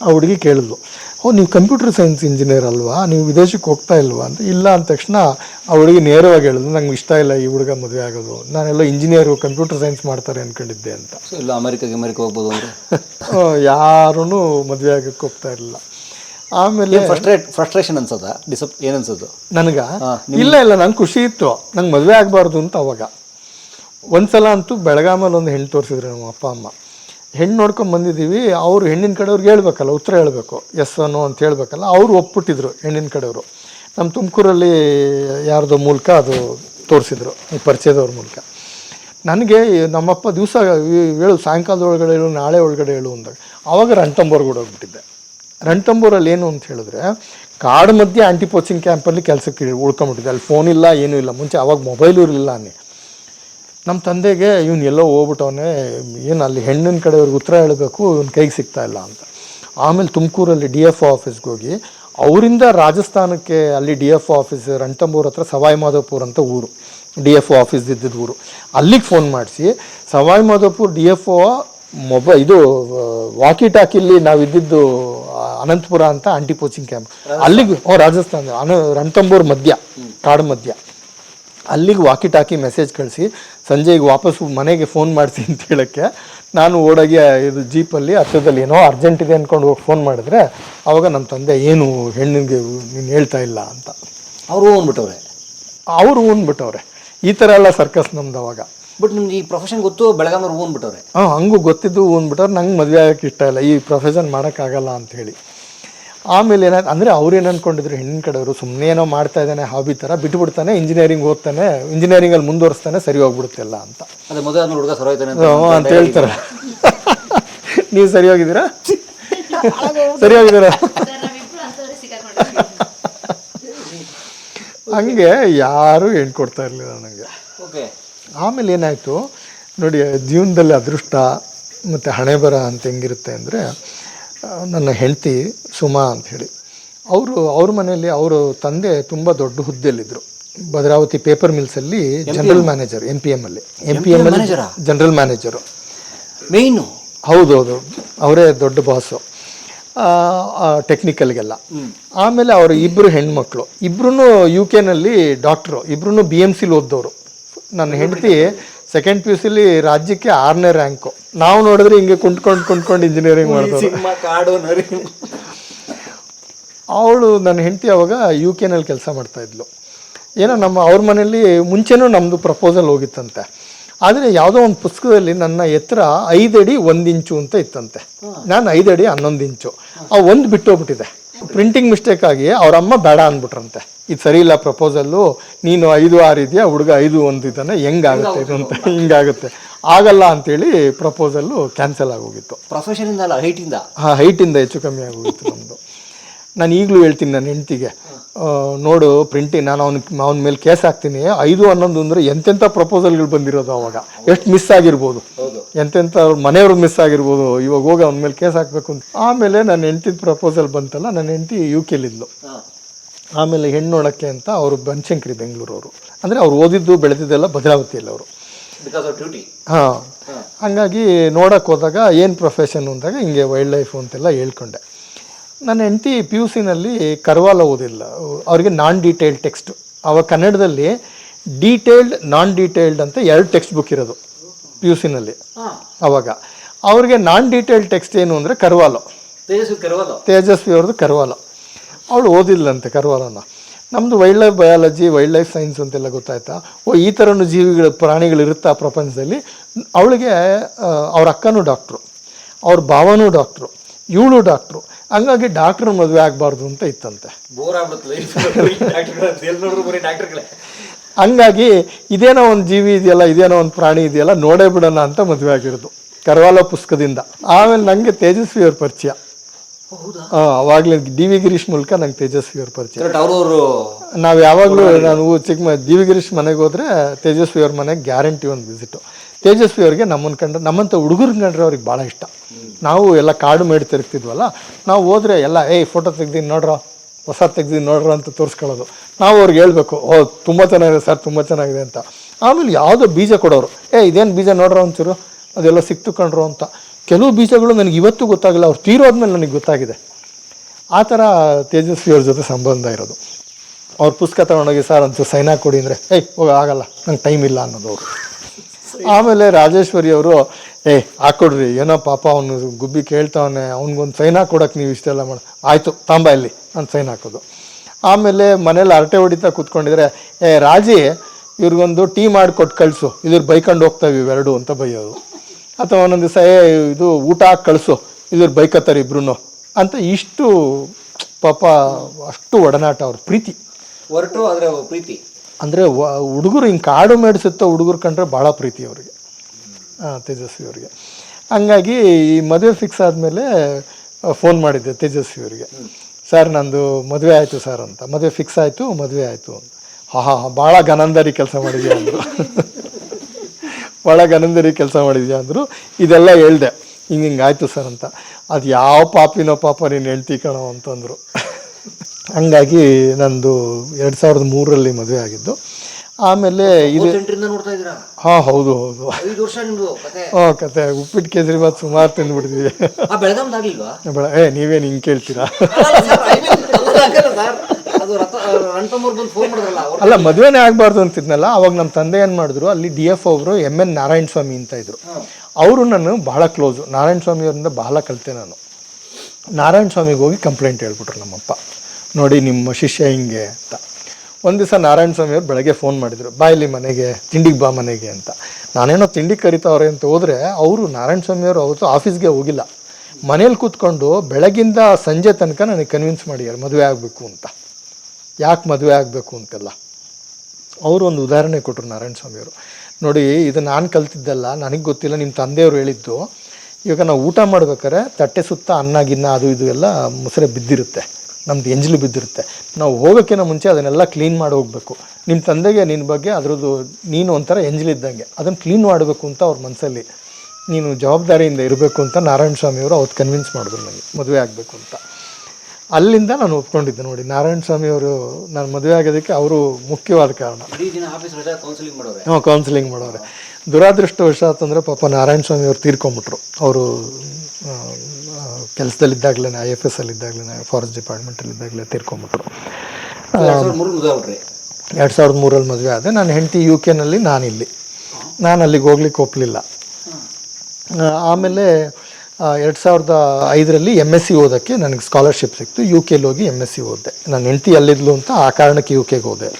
ಆ ಹುಡುಗಿ ಕೇಳಿದ್ಲು ಓ ನೀವು ಕಂಪ್ಯೂಟರ್ ಸೈನ್ಸ್ ಇಂಜಿನಿಯರ್ ಅಲ್ವಾ? ನೀವು ವಿದೇಶಕ್ಕೆ ಹೋಗ್ತಾ ಇಲ್ವಾ ಅಂತ? ಇಲ್ಲ ಅಂದ ತಕ್ಷಣ ಆ ಹುಡುಗಿ ನೇರವಾಗಿ ಹೇಳಿದ್ರು ನಂಗೆ ಇಷ್ಟ ಇಲ್ಲ ಈ ಹುಡುಗ ಮದುವೆ ಆಗೋದು. ನಾನೆಲ್ಲ ಇಂಜಿನಿಯರು ಕಂಪ್ಯೂಟರ್ ಸೈನ್ಸ್ ಮಾಡ್ತಾರೆ ಅಂದ್ಕೊಂಡಿದ್ದೆ ಅಂತ. ಸೊ ಇಲ್ಲ ಅಮೆರಿಕಾಗೆ ಅಮೆರಿಕ ಹೋಗ್ಬೋದು ಅಂದರೆ? ಯಾರೂ ಮದುವೆ ಆಗಕ್ಕೆ ಹೋಗ್ತಾ ಇರಲಿಲ್ಲ. ಆಮೇಲೆ ಫ್ರಸ್ಟ್ರೇಟ್ ಫ್ರಸ್ಟ್ರೇಷನ್ ಅನ್ಸೋದಾ? ಡಿಸಪ್ ಏನು ಅನ್ಸೋದು? ನನಗ? ಇಲ್ಲ ಇಲ್ಲ ನಂಗೆ ಖುಷಿ ಇತ್ತು. ನಂಗೆ ಮದುವೆ ಆಗಬಾರ್ದು ಅಂತ ಅವಾಗ. ಒಂದ್ಸಲ ಅಂತೂ ಬೆಳಗಾಮಲ್ಲಿ ಒಂದು ಹೆಣ್ಣು ತೋರಿಸಿದ್ರು ನಮ್ಮ ಅಪ್ಪ ಅಮ್ಮ. ಹೆಣ್ಣು ನೋಡ್ಕೊಂಡು ಬಂದಿದ್ದೀವಿ, ಅವರು ಹೆಣ್ಣಿನ ಕಡೆಯವ್ರಿಗೆ ಹೇಳ್ಬೇಕಲ್ಲ, ಉತ್ತರ ಹೇಳಬೇಕು. ಎಸ್ ಅನ್ನೋ ಅಂತ ಹೇಳ್ಬೇಕಲ್ಲ, ಅವರು ಒಪ್ಪಿಟ್ಟಿದ್ರು ಹೆಣ್ಣಿನ ಕಡೆಯವರು. ನಮ್ಮ ತುಮಕೂರಲ್ಲಿ ಯಾರ್ದೋ ಮೂಲಕ ಅದು ತೋರಿಸಿದ್ರು ಪರಿಚಯದವ್ರ ಮೂಲಕ. ನನಗೆ ನಮ್ಮಪ್ಪ ದಿವಸ ಹೇಳು, ಸಾಯಂಕಾಲದ ಒಳಗಡೆ ಹೇಳು, ನಾಳೆ ಒಳಗಡೆ ಹೇಳು ಅಂದಾಗ ಆವಾಗ ಕೂಡ ಹೋಗ್ಬಿಟ್ಟಿದ್ದೆ. ರಣತಂಬೋರಲ್ಲಿ ಏನು ಅಂತ ಹೇಳಿದ್ರೆ, ಕಾಡು ಮಧ್ಯೆ ಆಂಟಿ ಪೋಚಿಂಗ್ ಕ್ಯಾಂಪಲ್ಲಿ ಕೆಲಸಕ್ಕೆ ಉಳ್ಕೊಂಬಿಟ್ಟಿದ್ದೆ ಅಲ್ಲಿ ಫೋನ್ ಇಲ್ಲ, ಏನೂ ಇಲ್ಲ. ಮುಂಚೆ ಅವಾಗ ಮೊಬೈಲು ಇರಲಿಲ್ಲ ಅನ್ನಿ. ನಮ್ಮ ತಂದೆಗೆ ಇವನು ಎಲ್ಲೋ ಹೋಗ್ಬಿಟ್ಟವನೇ, ಏನು ಅಲ್ಲಿ ಹೆಣ್ಣಿನ ಕಡೆಯವ್ರಿಗೆ ಉತ್ತರ ಹೇಳಬೇಕು, ಇವ್ನ ಕೈಗೆ ಸಿಗ್ತಾ ಇಲ್ಲ ಅಂತ. ಆಮೇಲೆ ತುಮಕೂರಲ್ಲಿ ಡಿ ಎಫ್ ಒ ಆಫೀಸ್ಗೆ ಹೋಗಿ, ಅವರಿಂದ ರಾಜಸ್ಥಾನಕ್ಕೆ ಅಲ್ಲಿ ಡಿ ಎಫ್ ಆಫೀಸ್ ರಣತಂಬೂರ್ ಹತ್ರ ಸವಾಯಿ ಮಾಧವಪುರ್ ಅಂತ ಊರು. ಡಿ ಎಫ್ ಒ ಆಫೀಸ್ ಇದ್ದಿದ್ದ ಊರು. ಅಲ್ಲಿಗೆ ಫೋನ್ ಮಾಡಿಸಿ Sawai Madhopur D F O ಮೊಬ, ಇದು ವಾಕಿ ಟಾಕಿಲಿ ನಾವು ಇದ್ದಿದ್ದು ಅನಂತಪುರ ಅಂತ ಆಂಟಿ ಕೋಚಿಂಗ್ ಕ್ಯಾಂಪ್. ಅಲ್ಲಿಗೆ, ಓ, ರಾಜಸ್ಥಾನ, ಅನ ರಣತಂಬೂರ್ ಮಧ್ಯ, ಕಾಡು ಮಧ್ಯ. ಅಲ್ಲಿಗೆ ವಾಕಿ ಟಾಕಿ ಮೆಸೇಜ್ ಕಳಿಸಿ ಸಂಜೆಗೆ ವಾಪಸ್ ಮನೆಗೆ ಫೋನ್ ಮಾಡಿಸಿ ಅಂತ ಹೇಳೋಕ್ಕೆ ನಾನು ಓಡೋಗಿ ಇದು ಜೀಪಲ್ಲಿ ಹತ್ತಿರದಲ್ಲಿ ಏನೋ ಅರ್ಜೆಂಟ್ ಇದೆ ಅಂದ್ಕೊಂಡು ಹೋಗಿ ಫೋನ್ ಮಾಡಿದ್ರೆ ಆವಾಗ ನಮ್ಮ ತಂದೆ ಏನು ಹೆಣ್ಣಿಗೆ ನೀನು ಹೇಳ್ತಾ ಇಲ್ಲ ಅಂತ. ಅವರು ಅಂದ್ಬಿಟ್ಟವ್ರೆ ಅವರು ಊನ್ಬಿಟ್ಟವ್ರೆ ಈ ಥರ ಎಲ್ಲ ಸರ್ಕಸ್ ನಮ್ದು ಅವಾಗ. ಬಟ್ ನಿಮ್ಗೆ ಈ ಪ್ರೊಫೆಷನ್ ಗೊತ್ತು ಬೆಳಗಾಮವ್ರು ಹೋಗ್ಬಿಟ್ಟವ್ರೆ ಹಾಂ ಹಂಗೂ ಗೊತ್ತಿದ್ದು ಊನ್ಬಿಟ್ಟವ್ರು ನಂಗೆ ಮದುವೆ ಆಗಕ್ಕೆ ಇಷ್ಟ ಇಲ್ಲ. ಈ ಪ್ರೊಫೆಷನ್ ಮಾಡೋಕ್ಕಾಗಲ್ಲ ಅಂತ ಹೇಳಿ. ಆಮೇಲೆ ಏನಾಯ್ತು? ಅಂದರೆ ಅವ್ರು ಏನು ಅಂದ್ಕೊಂಡಿದ್ರು ಹೆಣ್ಣಿನ ಕಡೆಯವರು ಸುಮ್ಮನೆ ಏನೋ ಮಾಡ್ತಾ ಇದ್ದಾನೆ ಹಾಬಿ ಥರ ಬಿಟ್ಬಿಡ್ತಾನೆ ಇಂಜಿನಿಯರಿಂಗ್ ಓದ್ತಾನೆ ಇಂಜಿನಿಯರಿಂಗಲ್ಲಿ ಮುಂದುವರಿಸ್ತಾನೆ ಸರಿ ಹೋಗ್ಬಿಡುತ್ತೆ ಎಲ್ಲ ಅಂತ ಅಂತ ಹೇಳ್ತಾರೆ. ನೀವು ಸರಿ ಹೋಗಿದ್ದೀರಾ? ಸರಿ ಹೋಗಿದ್ದೀರಾ? ಹಂಗೆ ಯಾರೂ ಹೆಣ್ಣು ಕೊಡ್ತಾ ಇರಲಿಲ್ಲ ನನಗೆ. ಓಕೆ. ಆಮೇಲೆ ಏನಾಯಿತು? ನೋಡಿ ಜೀವನದಲ್ಲಿ ಅದೃಷ್ಟ ಮತ್ತು ಹಣೆ ಬರ ಅಂತ ಹೆಂಗಿರುತ್ತೆ ಅಂದರೆ ನನ್ನ ಹೆಂಡತಿ ಸುಮಾ ಅಂತ ಹೇಳಿ. ಅವರು ಅವ್ರ ಮನೆಯಲ್ಲಿ ಅವರ ತಂದೆ ತುಂಬ ದೊಡ್ಡ ಹುದ್ದೆಯಲ್ಲಿದ್ದರು Bhadravati paper ಮಿಲ್ಸಲ್ಲಿ general manager M P M ಅಲ್ಲಿ. ಎಂ ಪಿ ಎಂ ಅಲ್ಲಿ? ಜನರಲ್ ಮ್ಯಾನೇಜರು ಮೇಯ್ನು ಹೌದೌದು ಅವರೇ ದೊಡ್ಡ ಬಾಸು ಟೆಕ್ನಿಕಲ್ಗೆಲ್ಲ ಆಮೇಲೆ ಅವರು ಇಬ್ಬರು ಹೆಣ್ಮಕ್ಳು. ಇಬ್ರು ಯು ಕೆನಲ್ಲಿ ಡಾಕ್ಟ್ರು ಇಬ್ರು ಬಿ ಎಂ ಸಿಲಿ ಓದ್ದವರು. ನನ್ನ ಹೆಂಡತಿ ಸೆಕೆಂಡ್ ಪಿ ಯು ಸಿಲಿ ರಾಜ್ಯಕ್ಕೆ ಆರನೇ ರ್ಯಾಂಕು ನಾವು ನೋಡಿದ್ರೆ ಹಿಂಗೆ ಕುಂಟ್ಕೊಂಡು ಕುಂಟ್ಕೊಂಡು ಇಂಜಿನಿಯರಿಂಗ್ ಮಾಡ್ತಾರೆ. ಸಿನಿಮಾ ಕಾಡು ನರಿ. ಅವಳು ನನ್ನ ಹೆಂಡತಿ ಅವಾಗ ಯು ಕೆನಲ್ಲಿ ಕೆಲಸ ಮಾಡ್ತಾ ಇದ್ಲು. ಏನೋ ನಮ್ಮ ಅವ್ರ ಮನೇಲಿ ಮುಂಚೆನೂ ನಮ್ಮದು ಪ್ರಪೋಸಲ್ ಹೋಗಿತ್ತಂತೆ. ಆದರೆ ಯಾವುದೋ ಒಂದು ಪುಸ್ತಕದಲ್ಲಿ ನನ್ನ ಎತ್ತರ ಐದಡಿ ಒಂದು ಇಂಚು ಅಂತ ಇತ್ತಂತೆ. ನಾನು ಐದಡಿ ಹನ್ನೊಂದು ಇಂಚು. ಆ ಒಂದು ಬಿಟ್ಟೋಗ್ಬಿಟ್ಟಿದೆ. ಪ್ರಿಂಟಿಂಗ್ ಮಿಸ್ಟೇಕ್ ಆಗಿ ಅವ್ರ ಅಮ್ಮ ಬೇಡ ಅಂದ್ಬಿಟ್ರಂತೆ. ಇದು ಸರಿ ಇಲ್ಲ ಪ್ರಪೋಸಲ್ಲು ನೀನು ಐದು ಆರು ಇದೆಯಾ ಹುಡುಗ ಐದು ಒಂದು ಇದ್ದಾನೆ ಹೆಂಗಾಗುತ್ತೆ ಇದು ಅಂತ. ಹಿಂಗಾಗುತ್ತೆ. ಆಗಲ್ಲ ಅಂತೇಳಿ ಪ್ರಪೋಸಲ್ಲು ಕ್ಯಾನ್ಸಲ್ ಆಗೋಗಿತ್ತು. ಪ್ರೊಫೆಷನ್ ಇಂದ ಅಲ್ಲ ಹೈಟ್ ಇಂದ. ಹಾಂ ಹೈಟಿಂದ ಹೆಚ್ಚು ಕಮ್ಮಿ ಆಗೋಗಿತ್ತು ನಮ್ಮದು ನಾನು ಈಗಲೂ ಹೇಳ್ತೀನಿ ನನ್ನ ಹೆಂಡ್ತಿಗೆ. ನೋಡು ಪ್ರಿಂಟಿ ನಾನು ಅವನ ಅವನ ಮೇಲೆ ಕೇಸ್ ಹಾಕ್ತೀನಿ. ಐದು ಹನ್ನೊಂದು ಅಂದರೆ ಎಂತೆಂಥ ಪ್ರಪೋಸಲ್ಗಳು ಬಂದಿರೋದು ಅವಾಗ. ಎಷ್ಟು ಮಿಸ್ ಆಗಿರ್ಬೋದು. ಎಂತೆಂಥ ಅವ್ರ ಮನೆಯವ್ರಿಗೆ ಮಿಸ್ ಆಗಿರ್ಬೋದು. ಇವಾಗ ಹೋಗಿ ಅವನ ಮೇಲೆ ಕೇಸ್ ಹಾಕಬೇಕು ಅಂತ. ಆಮೇಲೆ ನನ್ನ ಹೆಂಡ್ತಿದ ಪ್ರಪೋಸಲ್ ಬಂತಲ್ಲ ನನ್ನ ಹೆಂಡ್ತಿ ಯು ಕೆಲಿದ್ಲು ಆಮೇಲೆ ಹೆಣ್ಣು ನೋಡೋಕ್ಕೆ ಅಂತ ಅವರು ಬನಶಂಕರಿ ಬೆಂಗಳೂರವರು. ಅಂದರೆ ಅವ್ರು ಓದಿದ್ದು ಬೆಳೆದಿದ್ದೆಲ್ಲ ಭದ್ರಾವತಿಯಲ್ಲಿ ಅವರು ಹಾಂ. ಹಂಗಾಗಿ ನೋಡೋಕೆ ಹೋದಾಗ ಏನು ಪ್ರೊಫೆಷನ್ ಅಂದಾಗ ಹಿಂಗೆ ವೈಲ್ಡ್ ಲೈಫ್ ಅಂತೆಲ್ಲ ಹೇಳ್ಕೊಂಡೆ. ನನ್ನ ಹೆಂಡತಿ ಪಿ ಯು ಸಿನಲ್ಲಿ ಕರ್ವಾಲ ಓದಿಲ್ಲ. ಅವರಿಗೆ ನಾನ್ ಡೀಟೇಲ್ಡ್ ಟೆಕ್ಸ್ಟ್ ಅವ ಕನ್ನಡದಲ್ಲಿ ಡೀಟೇಲ್ಡ್ ನಾನ್ ಡೀಟೇಲ್ಡ್ ಅಂತ ಎರಡು ಟೆಕ್ಸ್ಟ್ ಬುಕ್ ಇರೋದು ಪಿ ಯು ಸಿನಲ್ಲಿ. ಅವಾಗ. ಅವ್ರಿಗೆ ನಾನ್ ಡೀಟೇಲ್ಡ್ ಟೆಕ್ಸ್ಟ್ ಏನು ಅಂದರೆ ಕರ್ವಾಲೋ. ತೇಜಸ್ವಿ ಅವ್ರದ್ದು ಕರ್ವಾಲ. ಅವಳು ಓದಿಲ್ಲಂತೆ ಕರ್ವಾಲನ. ನಮ್ಮದು wildlife biology wildlife science ಅಂತೆಲ್ಲ ಗೊತ್ತಾಯ್ತಾ? ಓ ಈ ಥರನೂ ಜೀವಿಗಳು ಪ್ರಾಣಿಗಳು ಇರುತ್ತಾ ಪ್ರಪಂಚದಲ್ಲಿ? ಅವಳಿಗೆ ಅವ್ರ ಅಕ್ಕನೂ ಡಾಕ್ಟ್ರು ಅವ್ರ ಭಾವನೂ ಡಾಕ್ಟ್ರು ಇವಳು ಡಾಕ್ಟ್ರು. ಹಂಗಾಗಿ ಡಾಕ್ಟ್ರ್ ಮದುವೆ ಆಗಬಾರ್ದು ಅಂತ ಇತ್ತಂತೆ. ಹಂಗಾಗಿ ಇದೇನೋ ಒಂದು ಜೀವಿ ಇದೆಯಲ್ಲ ಇದೇನೋ ಒಂದು ಪ್ರಾಣಿ ಇದೆಯಲ್ಲ ನೋಡೇ ಬಿಡೋಣ ಅಂತ ಮದುವೆ ಆಗಿರೋದು ಕರ್ವಾಲ ಪುಸ್ತಕದಿಂದ. ಆಮೇಲೆ ನನಗೆ ತೇಜಸ್ವಿ ಅವ್ರ ಪರಿಚಯ. ಅವಾಗಲೇ ಡಿ ವಿ ಗಿರೀಶ್ ಮೂಲಕ ನಂಗೆ ತೇಜಸ್ವಿ ಅವ್ರ ಪರಿಚಯ. ಅವರು ನಾವು ಯಾವಾಗಲೂ ನಾನು ಚಿಕ್ಕ ಮ ಡಿ ವಿ ಗಿರೀಶ್ ಮನೆಗೆ ಹೋದ್ರೆ ತೇಜಸ್ವಿ ಅವ್ರ ಮನೆಗೆ ಗ್ಯಾರಂಟಿ ಒಂದು ವಿಸಿಟು. ತೇಜಸ್ವಿ ಅವರಿಗೆ ನಮ್ಮನ್ನು ಕಂಡ್ರೆ ನಮ್ಮಂಥ ಹುಡುಗರು ಕಂಡ್ರೆ ಅವ್ರಿಗೆ ಭಾಳ ಇಷ್ಟ. ನಾವು ಎಲ್ಲ ಕಾಡು ಮೇಡ್ ತಿರುಗ್ತಿದ್ವಲ್ಲ, ನಾವು ಹೋದ್ರೆ ಎಲ್ಲ, ಏಯ್ ಫೋಟೋ ತೆಗ್ದೀನಿ ನೋಡ್ರೋ, ಹೊಸ ತೆಗ್ದೀನಿ ನೋಡ್ರ ಅಂತ ತೋರಿಸ್ಕೊಳ್ಳೋದು. ನಾವು ಅವ್ರಿಗೆ ಹೇಳಬೇಕು, ಓ, ತುಂಬ ಚೆನ್ನಾಗಿದೆ ಸರ್, ತುಂಬ ಚೆನ್ನಾಗಿದೆ ಅಂತ. ಆಮೇಲೆ ಯಾವುದೋ ಬೀಜ ಕೊಡೋರು ಏ ಇದೇನು ಬೀಜ ನೋಡ್ರೋ ಒಂಚೂರು, ಅದೆಲ್ಲ ಸಿಕ್ತು ಕಂಡ್ರು ಅಂತ. ಕೆಲವು ಬೀಜಗಳು ನನಗೆ ಇವತ್ತು ಗೊತ್ತಾಗಿಲ್ಲ ಅವ್ರು ತೀರೋದ್ಮೇಲೆ ನನಗೆ ಗೊತ್ತಾಗಿದೆ. ಆ ಥರ ತೇಜಸ್ವಿ ಅವ್ರ ಜೊತೆ ಸಂಬಂಧ ಇರೋದು. ಅವ್ರ ಪುಸ್ತಕ ತಗೊಂಡೋಗಿ ಸರ್ ಅಂತೂ ಸೈನಾ ಕೊಡಿ ಅಂದರೆ, ಏಯ್, ಹೋಗ, ಆಗಲ್ಲ, ನಂಗೆ ಟೈಮ್ ಇಲ್ಲ ಅನ್ನೋದು ಅವರು. ಆಮೇಲೆ ರಾಜೇಶ್ವರಿ ಅವರು, ಏ ಹಾಕ್ಕೊಡ್ರಿ ಏನೋ ಪಾಪ ಅವನು ಗುಬ್ಬಿ ಕೇಳ್ತಾವನೆ, ಅವ್ನಿಗೊಂದು ಸೈನ್ ಹಾಕೊಡಕ್ಕೆ ನೀವು ಇಷ್ಟೆಲ್ಲ ಮಾಡಿ ಆಯಿತು, ತಾಂಬ ಇಲ್ಲಿ, ನಾನು ಸೈನ್ ಹಾಕೋದು. ಆಮೇಲೆ ಮನೇಲಿ ಹರಟೆ ಹೊಡಿತಾ ಕೂತ್ಕೊಂಡಿದ್ರೆ, ಏ, ರಾಜಿ, ಇವ್ರಿಗೊಂದು ಟೀ ಮಾಡಿ ಕೊಟ್ಟು ಕಳಿಸು, ಇದ್ರ ಬೈಕೊಂಡು ಹೋಗ್ತಾವೆ ಇವೆರಡು, ಅಂತ ಬೈಯೋದು ಅಥವಾ ಒಂದೊಂದು ದಿವಸ, ಏ, ಇದು ಊಟ ಹಾಕಿ ಕಳಿಸು, ಇದ್ರ ಬೈಕತ್ತಾರೆ ಇಬ್ರು ಅಂತ ಇಷ್ಟು, ಪಾಪ ಅಷ್ಟು ಒಡನಾಟ ಅವ್ರ ಪ್ರೀತಿ. ಹೊರಟು ಅದರ ಪ್ರೀತಿ. ಅಂದರೆ ಹುಡುಗರು ಹಿಂಗೆ ಕಾಡು ಮೇಡಿಸುತ್ತ ಹುಡುಗರು ಕಂಡ್ರೆ ಭಾಳ ಪ್ರೀತಿ ಅವರಿಗೆ. ತೇಜಸ್ವಿ ಅವರಿಗೆ. ಹಂಗಾಗಿ ಈ ಮದುವೆ ಫಿಕ್ಸ್ ಆದಮೇಲೆ ಫೋನ್ ಮಾಡಿದ್ದೆ ತೇಜಸ್ವಿ ಅವರಿಗೆ. ಸರ್, ನಂದು ಮದುವೆ ಆಯಿತು ಸರ್ ಅಂತ. ಮದುವೆ ಫಿಕ್ಸ್ ಆಯಿತು, ಮದುವೆ ಆಯಿತು ಅಂತ. ಹಾ ಹಾ ಹಾ ಭಾಳ ಗನಂದರಿ ಕೆಲಸ ಮಾಡಿದ್ಯಾ ಅಂದರು. ಭಾಳ ಗನಂದರಿ ಕೆಲಸ ಮಾಡಿದ್ಯಾ ಅಂದರು. ಇದೆಲ್ಲ ಹೇಳ್ದೆ. ಹಿಂಗೆ ಹಿಂಗೆ ಆಯಿತು ಸರ್ ಅಂತ. ಅದು ಯಾವ ಪಾಪಿನೋ ಪಾಪ ನೀನು ಹೇಳ್ತಿ ಕಣೋ ಅಂತಂದರು. ಹಂಗಾಗಿ ನಂದು ಎರಡು ಸಾವಿರದ ಮೂರರಲ್ಲಿ ಮದುವೆ ಆಗಿದ್ದು. ಆಮೇಲೆ ಇದು ಹಾಂ ಹೌದು ಹೌದು. ಹಾ ಕತೆ. ಉಪ್ಪಿಟ್ಟು ಕೇಜ್ರಿಬಾತ್ ಸುಮಾರು ತಿಂದ್ಬಿಡ್ತೀವಿ. ಬೇಡ ಏ ನೀವೇನು ಹಿಂಗೆ ಕೇಳ್ತೀರಾ? ಅಲ್ಲ ಮದುವೆನೇ ಆಗಬಾರ್ದು ಅಂತಿದ್ನಲ್ಲ ಅವಾಗ ನಮ್ಮ ತಂದೆ ಏನು ಮಾಡಿದ್ರು ಅಲ್ಲಿ ಡಿ ಎಫ್ ಅವರು ಎಂ ಎನ್ ನಾರಾಯಣ ಸ್ವಾಮಿ ಅಂತ ಇದ್ರು. ಅವರು ನಾನು ಬಹಳ ಕ್ಲೋಸು ನಾರಾಯಣ ಸ್ವಾಮಿ ಅವರಿಂದ ಬಹಳ ಕಲಿತೆ ನಾನು. ನಾರಾಯಣ ಸ್ವಾಮಿಗೆ ಹೋಗಿ ಕಂಪ್ಲೇಂಟ್ ಹೇಳ್ಬಿಟ್ರು ನಮ್ಮಪ್ಪ. ನೋಡಿ ನಿಮ್ಮ ಶಿಷ್ಯ ಹಿಂಗೆ ಅಂತ. ಒಂದು ದಿವಸ ನಾರಾಯಣ ಸ್ವಾಮಿ ಅವ್ರು ಬೆಳಗ್ಗೆ ಫೋನ್ ಮಾಡಿದರು, ಬಾ ಇಲ್ಲಿ ಮನೆಗೆ, ತಿಂಡಿಗೆ ಬಾ ಮನೆಗೆ ಅಂತ. ನಾನೇನೋ ತಿಂಡಿ ಕರಿತಾವ್ರೆ ಅಂತ ಹೋದರೆ ಅವರು ನಾರಾಯಣ ಸ್ವಾಮಿ ಅವರು ಅವತ್ತು ಆಫೀಸ್ಗೆ ಹೋಗಿಲ್ಲ. ಮನೇಲಿ ಕೂತ್ಕೊಂಡು ಬೆಳಗಿಂದ ಸಂಜೆ ತನಕ ನನಗೆ ಕನ್ವಿನ್ಸ್ ಮಾಡಿದ್ದಾರೆ, ಮದುವೆ ಆಗಬೇಕು ಅಂತ. ಯಾಕೆ ಮದುವೆ ಆಗಬೇಕು ಅಂತೆಲ್ಲ. ಅವರು ಒಂದು ಉದಾಹರಣೆ ಕೊಟ್ಟರು ನಾರಾಯಣ ಸ್ವಾಮಿಯವರು ನೋಡಿ, ಇದು ನಾನು ಕಲ್ತಿದ್ದಲ್ಲ, ನನಗೆ ಗೊತ್ತಿಲ್ಲ ನಿಮ್ಮ ತಂದೆಯವರು ಹೇಳಿದ್ದು. ಇವಾಗ ನಾವು ಊಟ ಮಾಡ್ಬೇಕಾದ್ರೆ ತಟ್ಟೆ ಸುತ್ತ ಅನ್ನ, ಗಿನ್ನ, ಅದು, ಇದು ಎಲ್ಲ ಮೊಸರೆ ಬಿದ್ದಿರುತ್ತೆ. ನಮ್ದು ಎಂಜಲು ಬಿದ್ದಿರುತ್ತೆ. ನಾವು ಹೋಗೋಕ್ಕಿಂತ ಮುಂಚೆ ಅದನ್ನೆಲ್ಲ ಕ್ಲೀನ್ ಮಾಡಿ ಹೋಗಬೇಕು. ನಿಮ್ಮ ತಂದೆಗೆ ನಿನ್ನ ಬಗ್ಗೆ ಅದರದ್ದು ನೀನು ಒಂಥರ ಎಂಜಲಿದ್ದಂಗೆ ಅದನ್ನು ಕ್ಲೀನ್ ಮಾಡಬೇಕು ಅಂತ ಅವ್ರ ಮನಸ್ಸಲ್ಲಿ ನೀನು ಜವಾಬ್ದಾರಿಯಿಂದ ಇರಬೇಕು ಅಂತ ನಾರಾಯಣ ಸ್ವಾಮಿಯವರು ಅವತ್ತು ಕನ್ವಿನ್ಸ್ ಮಾಡಿದ್ರು ನನಗೆ ಮದುವೆ ಆಗಬೇಕು ಅಂತ. ಅಲ್ಲಿಂದ ನಾನು ಒಪ್ಕೊಂಡಿದ್ದೆ ನೋಡಿ ನಾರಾಯಣ ಸ್ವಾಮಿಯವರು ನಾನು ಮದುವೆ ಆಗೋದಕ್ಕೆ ಅವರು ಮುಖ್ಯವಾದ ಕಾರಣ. ಹಾಂ ಕೌನ್ಸಿಲಿಂಗ್ ಮಾಡೋರೆ. ದುರಾದೃಷ್ಟವಶಾತ್ ಅಂದರೆ ಪಾಪ ನಾರಾಯಣ ಸ್ವಾಮಿ ಅವ್ರು ತೀರ್ಕೊಂಬಿಟ್ರು. ಅವರು ಕೆಲಸದಲ್ಲಿದ್ದಾಗಲೇ ಐ ಎಫ್ ಎಸ್ ಅಲ್ಲಿದ್ದಾಗಲೇ ಫಾರೆಸ್ಟ್ ಡಿಪಾರ್ಟ್ಮೆಂಟಲ್ಲಿದ್ದಾಗಲೇ ತೀರ್ಕೊಂಬಿಟ್ರು. ಎರಡ್ ಸಾವಿರದ ಮೂರಲ್ಲಿ ಮದುವೆ ಆದೆ. ನಾನು ಹೆಂಡತಿ ಯು ಕೆನಲ್ಲಿ ನಾನಿಲ್ಲಿ. ನಾನು ಅಲ್ಲಿಗೆ ಹೋಗ್ಲಿಕ್ಕೆ ಒಪ್ಪಲಿಲ್ಲ ಆಮೇಲೆ ಎರಡು ಸಾವಿರದ ಐದರಲ್ಲಿ ಎಂ ಎಸ್ ಸಿ ಓದೋಕ್ಕೆ ನನಗೆ ಸ್ಕಾಲರ್ಶಿಪ್ ಸಿಕ್ತು. ಯು ಕೆಲಿ ಹೋಗಿ ಎಂ ಎಸ್ ಸಿ ಓದಿದೆ. ನಾನು ಹೆಂಡತಿ ಅಲ್ಲಿದ್ಲು ಅಂತ ಆ ಕಾರಣಕ್ಕೆ ಯು ಕೆಗೆ ಹೋದೆ.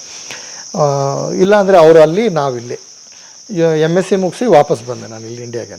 ಇಲ್ಲಾಂದರೆ ಅವರು ಅಲ್ಲಿ ನಾವಿಲ್ಲಿ. ಎಂ ಎಸ್ ಸಿ ಮುಗಿಸಿ ವಾಪಸ್ ಬಂದೆ ನಾನು ಇಲ್ಲಿ ಇಂಡಿಯಾಗೆ